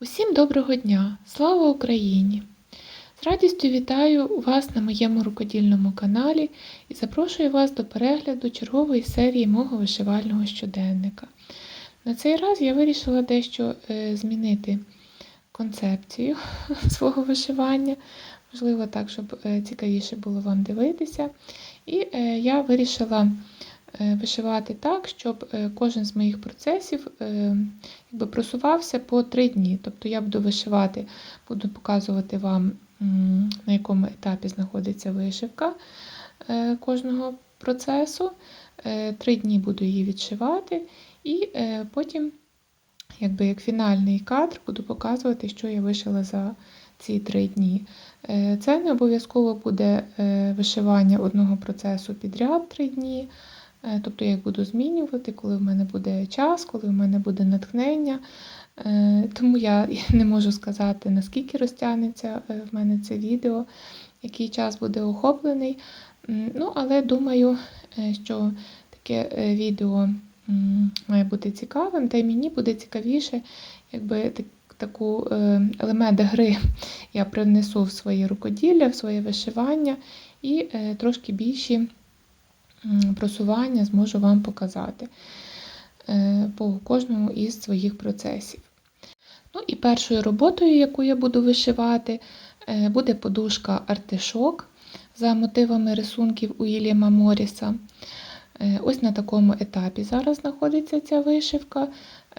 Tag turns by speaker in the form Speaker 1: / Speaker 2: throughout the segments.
Speaker 1: Усім доброго дня! Слава Україні! З радістю вітаю вас на моєму рукодільному каналі і запрошую вас до перегляду чергової серії мого вишивального щоденника. На цей раз я вирішила дещо е, змінити концепцію свого вишивання, можливо, так, щоб е, цікавіше було вам дивитися. І е, я вирішила е, вишивати так, щоб кожен з моїх процесів якби просувався по три дні. Тобто я буду вишивати, буду показувати вам, на якому етапі знаходиться вишивка кожного процесу. Три дні буду її відшивати, і потім, якби як фінальний кадр, буду показувати, що я вишила за ці три дні. Е, Це не обов'язково буде е, вишивання одного процесу підряд три дні. Е, Тобто я їх буду змінювати, коли в мене буде час, коли в мене буде натхнення. Тому я не можу сказати, наскільки розтягнеться в мене це відео, який час буде охоплений. Ну, але думаю, що таке відео має бути цікавим, та й мені буде цікавіше, якби таку е, елемент гри я привнесу в своє рукоділля, в своє вишивання і е, трошки більші просування зможу вам показати е, по кожному із своїх процесів. Ну і першою роботою, яку я буду вишивати, буде подушка артишок за мотивами рисунків Уільяма Моріса. Е, Ось на такому етапі зараз знаходиться ця вишивка.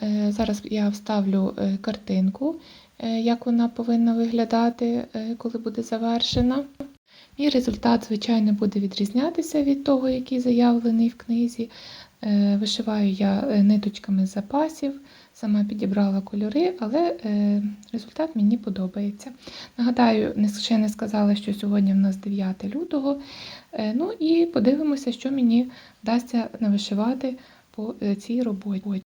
Speaker 1: Е, Зараз я вставлю е, картинку, е, як вона повинна виглядати, е, коли буде завершена. І результат, звичайно, буде відрізнятися від того, який заявлений в книзі. Е, Вишиваю я е, ниточками з запасів, сама підібрала кольори, але е, результат мені подобається. Нагадаю, ще не сказала, що сьогодні в нас 9 лютого. Е, Ну і подивимося, що мені вдасться навишивати по е, цій роботі.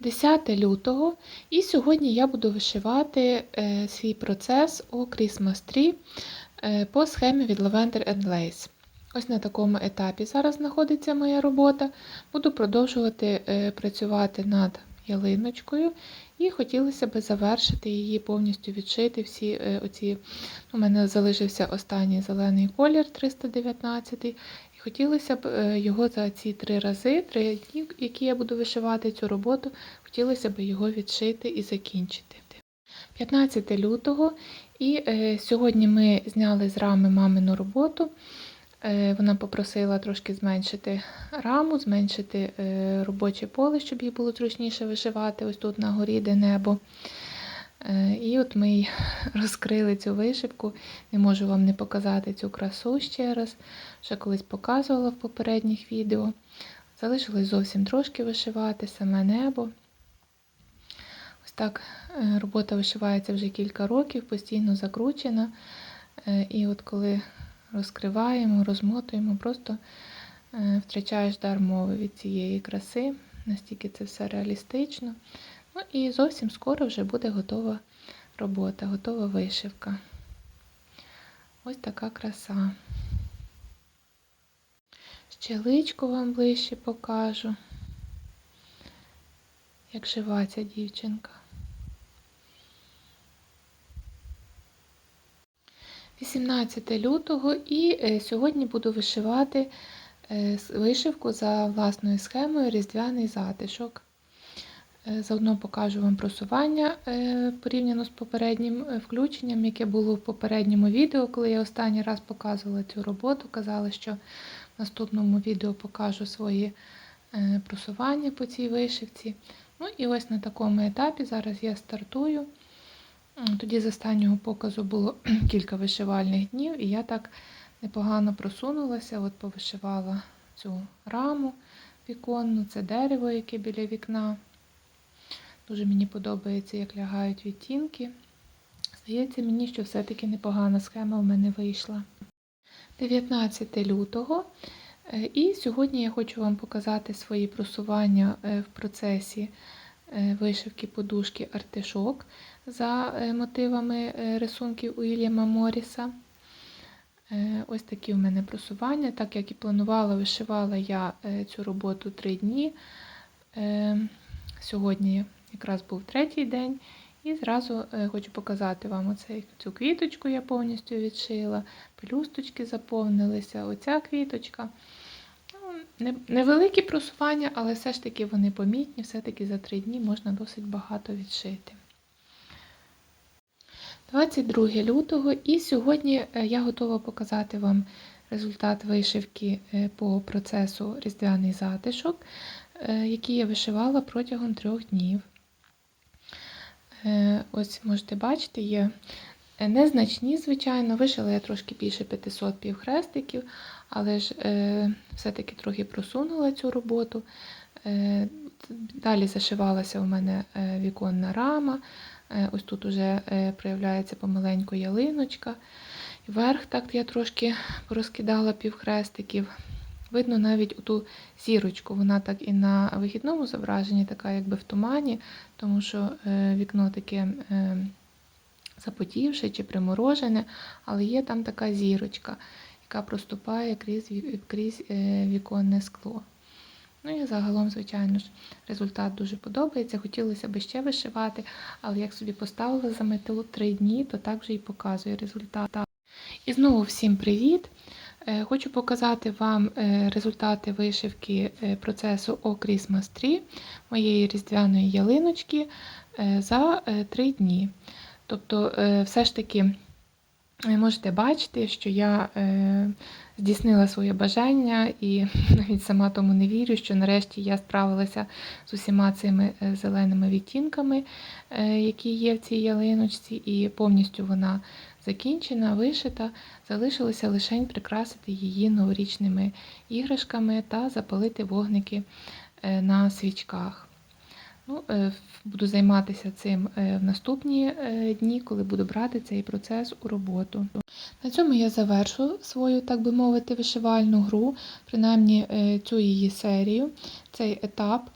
Speaker 1: 10 лютого, і сьогодні я буду вишивати свій процес у Christmas Tree по схемі від Lavender and Lace. Ось на такому етапі зараз знаходиться моя робота. Буду продовжувати працювати над ялиночкою, і хотілося б завершити її, повністю відшити всі е, оці. У мене залишився останній зелений колір 319, і хотілося б е, його за ці три рази, три дні, які я буду вишивати цю роботу, хотілося б його відшити і закінчити. 15 лютого, і е, сьогодні ми зняли з рами мамину роботу. Е, Вона попросила трошки зменшити раму, зменшити е, робоче поле, щоб їй було зручніше вишивати ось тут на горі, де небо. Е, І от ми й розкрили цю вишивку. Не можу вам не показати цю красу ще раз. Ще колись показувала в попередніх відео. Залишилось зовсім трошки вишивати, саме небо. Ось так робота вишивається вже кілька років, постійно закручена. І от коли розкриваємо, розмотуємо, просто е, втрачаєш дар мови від цієї краси, настільки це все реалістично. Ну і зовсім скоро вже буде готова робота, готова вишивка. Ось така краса. Ще личко вам ближче покажу, як жива ця дівчинка. 18 лютого і е, сьогодні буду вишивати е, вишивку за власною схемою Різдвяний затишок. Е, Заодно покажу вам просування порівняно з попереднім включенням, яке було в попередньому відео, коли я останній раз показувала цю роботу. Казала, що в наступному відео покажу свої просування по цій вишивці. Ну і ось на такому етапі зараз я стартую. Тоді з останнього показу було кілька вишивальних днів, і я так непогано просунулася, от повишивала цю раму віконну, це дерево, яке біля вікна. Дуже мені подобається, як лягають відтінки. Здається мені, що все-таки непогана схема в мене вийшла. 19 лютого. Е, І сьогодні я хочу вам показати свої просування е, в процесі е, вишивки подушки артишок. За е, мотивами е, рисунків Уільяма Моріса. Е, Ось такі в мене просування. Так як і планувала, вишивала я цю роботу три дні. Сьогодні якраз був третій день. І зразу хочу показати вам оцей, цю квіточку я повністю відшила, пелюсточки заповнилися, оця квіточка. Ну, Невеликі просування, але все ж таки вони помітні, все-таки за три дні можна досить багато відшити. 22 лютого і сьогодні е, я готова показати вам результат вишивки е, по процесу Різдвяний затишок, е, який я вишивала протягом трьох днів. Ось можете бачити, є незначні, звичайно, вишила я трошки більше 500 півхрестиків, але ж все-таки трохи просунула цю роботу. Далі зашивалася у мене віконна рама. Е, Ось тут вже е, проявляється помаленьку ялиночка. Вверх так я трошки порозкидала півхрестиків. Видно навіть у ту зірочку, вона так і на вихідному зображенні, така якби в тумані, тому що е, вікно таке е, запотівше чи приморожене, але є там така зірочка, яка проступає крізь, крізь віконне скло. Ну і загалом, звичайно ж, результат дуже подобається. Хотілося б ще вишивати, але як собі поставила за мету три дні, то так вже і показує результат. І знову всім привіт! Е, Хочу показати вам е, результати вишивки е, процесу O Christmas Tree моєї різдвяної ялиночки за е, три дні. Тобто, все ж таки можете бачити, що я здійснила своє бажання і навіть сама тому не вірю, що нарешті я справилася з усіма цими е, зеленими відтінками, е, які є в цій ялиночці, і повністю вона закінчена, вишита. Залишилося лише прикрасити її новорічними іграшками та запалити вогники е, на свічках. Ну, е, буду займатися цим е, в наступні е, дні, коли буду брати цей процес у роботу. На цьому я завершу свою, так би мовити, вишивальну гру, принаймні цю її серію, цей етап,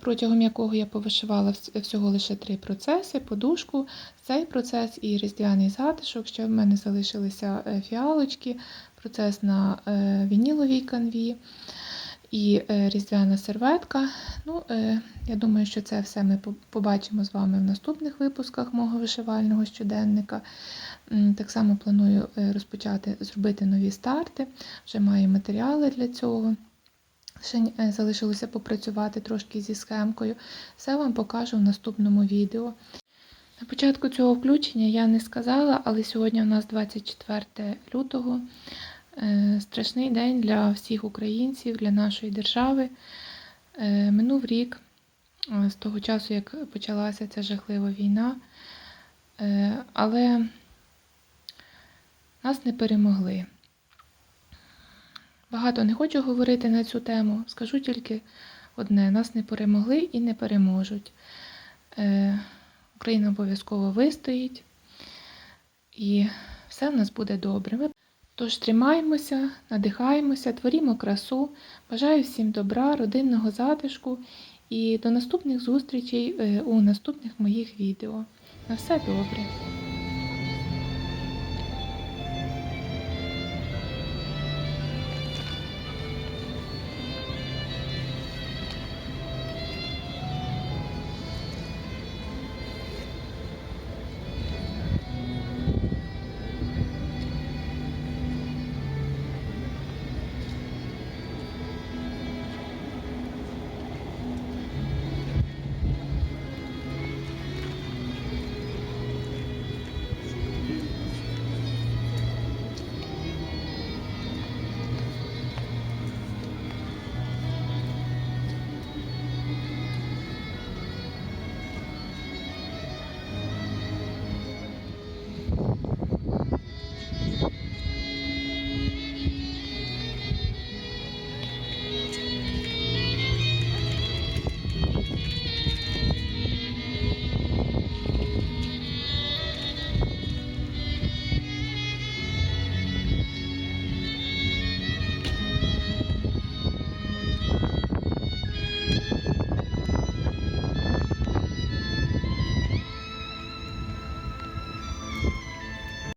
Speaker 1: протягом якого я повишивала всього лише три процеси: подушку, цей процес і різдвяний затишок. Ще в мене залишилися фіалочки, процес на вініловій канві і е, різдвяна серветка. Ну, е, я думаю, що це все ми побачимо з вами в наступних випусках мого вишивального щоденника. Так само планую е, розпочати зробити нові старти. Вже маю матеріали для цього. Ще залишилося попрацювати трошки зі схемкою. Все вам покажу в наступному відео. На початку цього включення я не сказала, але сьогодні у нас 24 лютого. Е, Страшний день для всіх українців, для нашої держави. Е, Минув рік е, з того часу, як почалася ця жахлива війна. Але нас не перемогли. Багато не хочу говорити на цю тему. Скажу тільки одне: нас не перемогли і не переможуть. Україна обов'язково вистоїть, і все в нас буде добре. Ми- Тож тримаємося, надихаємося, творімо красу. Бажаю всім добра, родинного затишку і до наступних зустрічей е, у наступних моїх відео. На все добре!